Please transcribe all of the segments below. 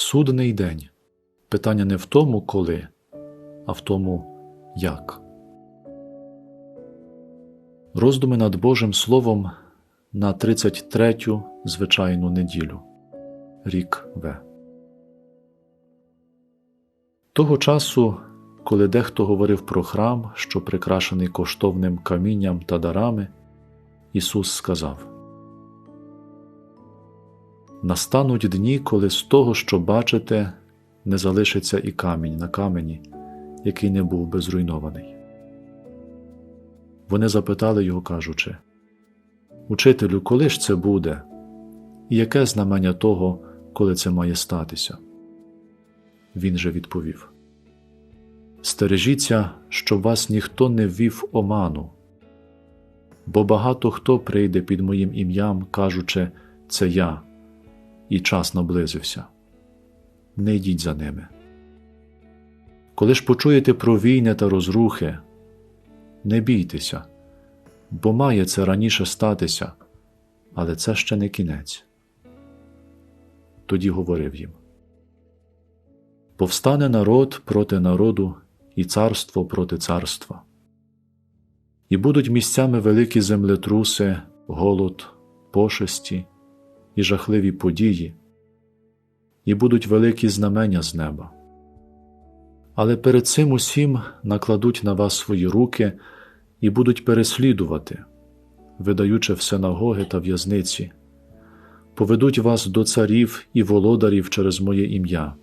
Судний день. Питання не в тому, коли, а в тому, як. Роздуми над Божим Словом на 33-ю звичайну неділю. Рік В. Того часу, коли дехто говорив про храм, що прикрашений коштовним камінням та дарами, Ісус сказав Настануть дні, коли з того, що бачите, не залишиться і камінь на камені, який не був би зруйнований. Вони запитали його, кажучи Учителю, коли ж це буде? І яке знамення того, коли це має статися? Він же відповів Стережіться, щоб вас ніхто не ввів оману, бо багато хто прийде під моїм ім'ям, кажучи, це я, і час наблизився. Не йдіть за ними. Коли ж почуєте про війни та розрухи, не бійтеся, бо має це раніше статися, але це ще не кінець. Тоді говорив їм Повстане народ проти народу і царство проти царства, і будуть місцями великі землетруси, голод, пошесті і жахливі події, і будуть великі знамення з неба. Але перед цим усім накладуть на вас свої руки і будуть переслідувати, видаючи в синагоги та в'язниці, поведуть вас до царів і володарів через моє ім'я.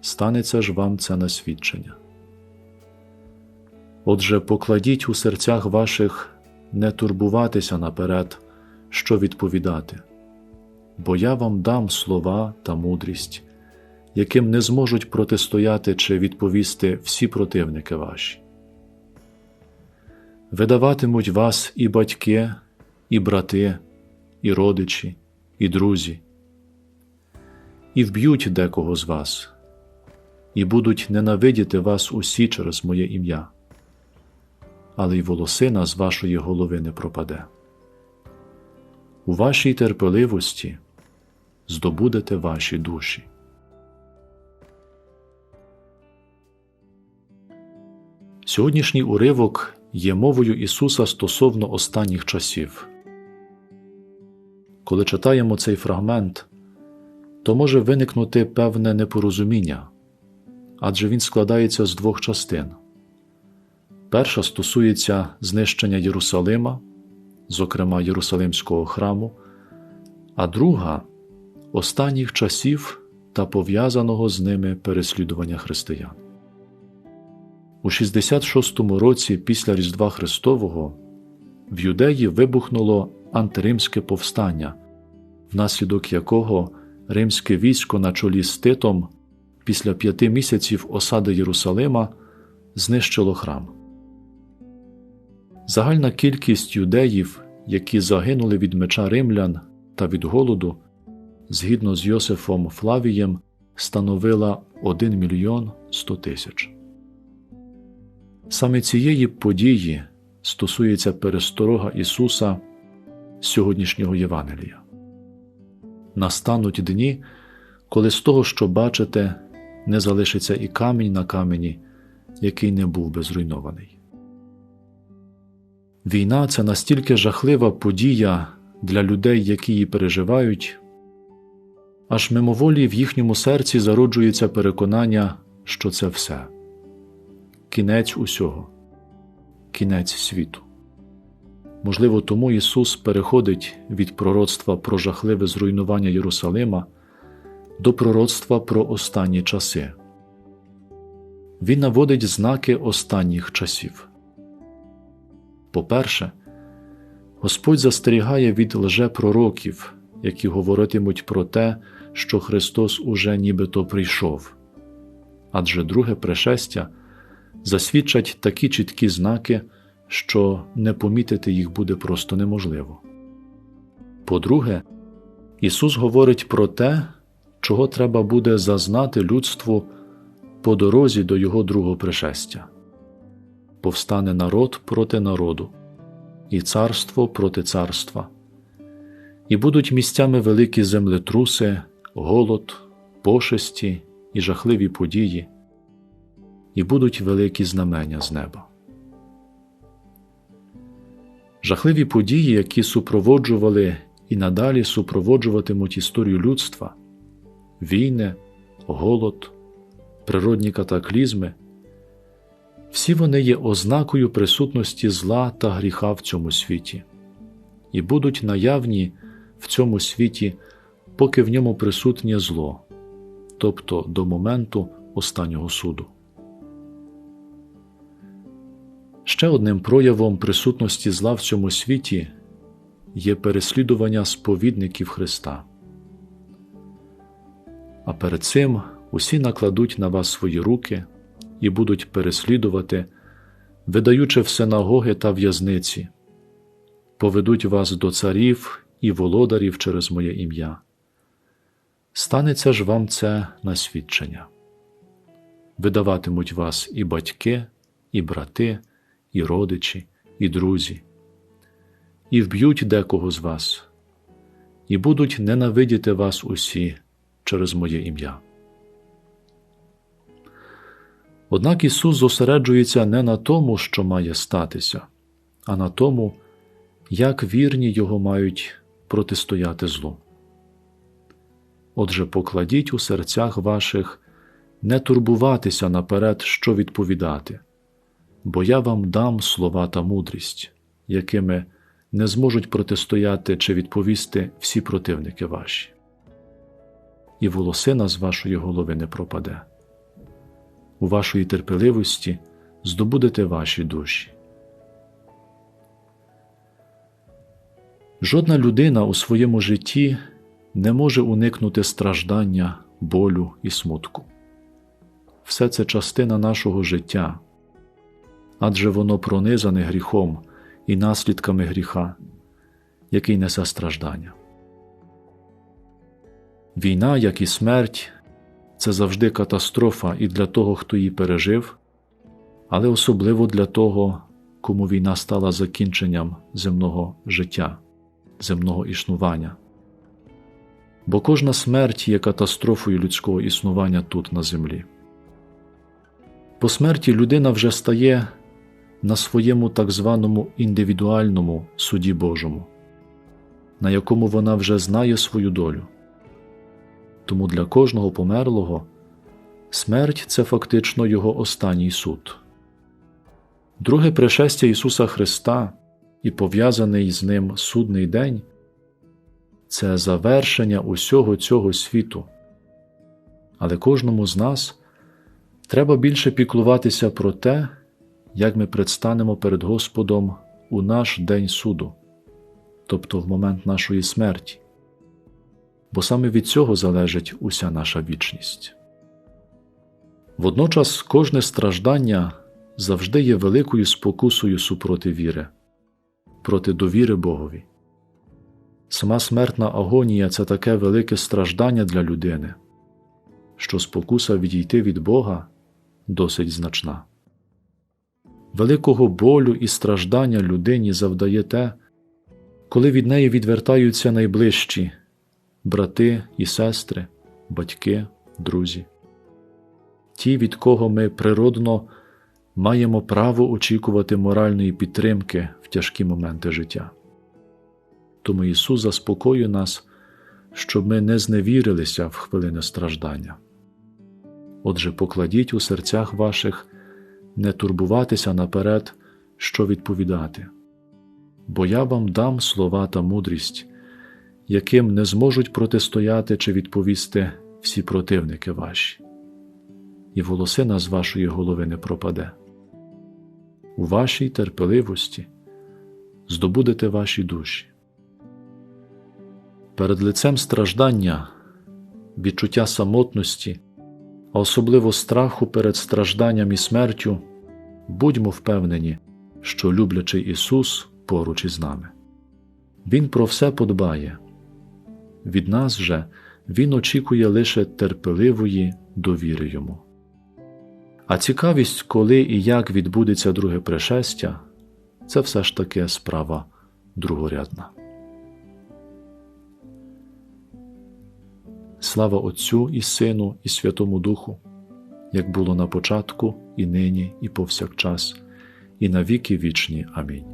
Станеться ж вам це на свідчення. Отже, покладіть у серцях ваших не турбуватися наперед, що відповідати, бо я вам дам слова та мудрість, яким не зможуть протистояти чи відповісти всі противники ваші. Видаватимуть вас і батьки, і брати, і родичі, і друзі, і вб'ють декого з вас, і будуть ненавидіти вас усі через моє ім'я, але й волосина з вашої голови не пропаде. У вашій терпеливості здобудете ваші душі. Сьогоднішній уривок є мовою Ісуса стосовно останніх часів. Коли читаємо цей фрагмент, то може виникнути певне непорозуміння, адже він складається з двох частин. Перша стосується знищення Єрусалима, зокрема Єрусалимського храму, а друга останніх часів та пов'язаного з ними переслідування християн. У 66-му році після Різдва Христового в юдеї вибухнуло антиримське повстання, внаслідок якого римське військо на чолі з Титом після п'яти місяців осади Єрусалима знищило храм. Загальна кількість юдеїв, які загинули від меча римлян та від голоду, згідно з Йосифом Флавієм, становила 1 мільйон 100 тисяч. Саме цієї події стосується пересторога Ісуса сьогоднішнього Євангелія. Настануть дні, коли з того, що бачите, не залишиться і камінь на камені, який не був би зруйнований. Війна це настільки жахлива подія для людей, які її переживають, аж мимоволі в їхньому серці зароджується переконання, що це все кінець усього, кінець світу. Можливо, тому Ісус переходить від пророцтва про жахливе зруйнування Єрусалима до пророцтва про останні часи. Він наводить знаки останніх часів. По-перше, Господь застерігає від лжепророків, які говоритимуть про те, що Христос уже нібито прийшов, адже друге пришестя засвідчать такі чіткі знаки, що не помітити їх буде просто неможливо. По-друге, Ісус говорить про те, чого треба буде зазнати людству по дорозі до Його другого пришестя. Повстане народ проти народу, і царство проти царства, і будуть місцями великі землетруси, голод, пошесті і жахливі події, і будуть великі знамення з неба. Жахливі події, які супроводжували і надалі супроводжуватимуть історію людства, війни, голод, природні катаклізми, всі вони є ознакою присутності зла та гріха в цьому світі, і будуть наявні в цьому світі, поки в ньому присутнє зло, тобто до моменту останнього суду. Ще одним проявом присутності зла в цьому світі є переслідування сповідників Христа. А перед цим усі накладуть на вас свої руки і будуть переслідувати, видаючи в синагоги та в'язниці, поведуть вас до царів і володарів через моє ім'я. Станеться ж вам це на свідчення. Видаватимуть вас і батьки, і брати, і родичі, і друзі, і вб'ють декого з вас, і будуть ненавидіти вас усі через моє ім'я. Однак Ісус зосереджується не на тому, що має статися, а на тому, як вірні Його мають протистояти злу. Отже, покладіть у серцях ваших не турбуватися наперед, що відповідати, бо я вам дам слова та мудрість, якими не зможуть протистояти чи відповісти всі противники ваші, і волосина з вашої голови не пропаде. У вашої терпеливості здобудете ваші душі. Жодна людина у своєму житті не може уникнути страждання, болю і смутку. Все це частина нашого життя, адже воно пронизане гріхом і наслідками гріха, який несе страждання. Війна, як і смерть, це завжди катастрофа і для того, хто її пережив, але особливо для того, кому війна стала закінченням земного життя, земного існування. Бо кожна смерть є катастрофою людського існування тут на землі. По смерті людина вже стає на своєму так званому індивідуальному суді Божому, на якому вона вже знає свою долю. Тому для кожного померлого смерть це фактично його останній суд. Друге пришестя Ісуса Христа і пов'язаний з ним судний день це завершення усього цього світу. Але кожному з нас треба більше піклуватися про те, як ми предстанемо перед Господом у наш день суду, тобто в момент нашої смерті, бо саме від цього залежить уся наша вічність. Водночас кожне страждання завжди є великою спокусою супроти віри, проти довіри Богові. Сама смертна агонія це таке велике страждання для людини, що спокуса відійти від Бога досить значна. Великого болю і страждання людині завдає те, коли від неї відвертаються найближчі брати і сестри, батьки, друзі, ті, від кого ми природно маємо право очікувати моральної підтримки в тяжкі моменти життя. Тому Ісус заспокоює нас, щоб ми не зневірилися в хвилини страждання. Отже, покладіть у серцях ваших не турбуватися наперед, що відповідати, бо я вам дам слова та мудрість, яким не зможуть протистояти чи відповісти всі противники ваші, і волосина з вашої голови не пропаде. У вашій терпеливості здобудете ваші душі. Перед лицем страждання, відчуття самотності, а особливо страху перед стражданням і смертю, будьмо впевнені, що люблячий Ісус поруч із нами. Він про все подбає. Від нас же Він очікує лише терпеливої довіри Йому. А цікавість, коли і як відбудеться друге пришестя, це все ж таки справа другорядна. Слава Отцю і Сину, і Святому Духу, як було на початку, і нині, і повсякчас, і на віки вічні. Амінь.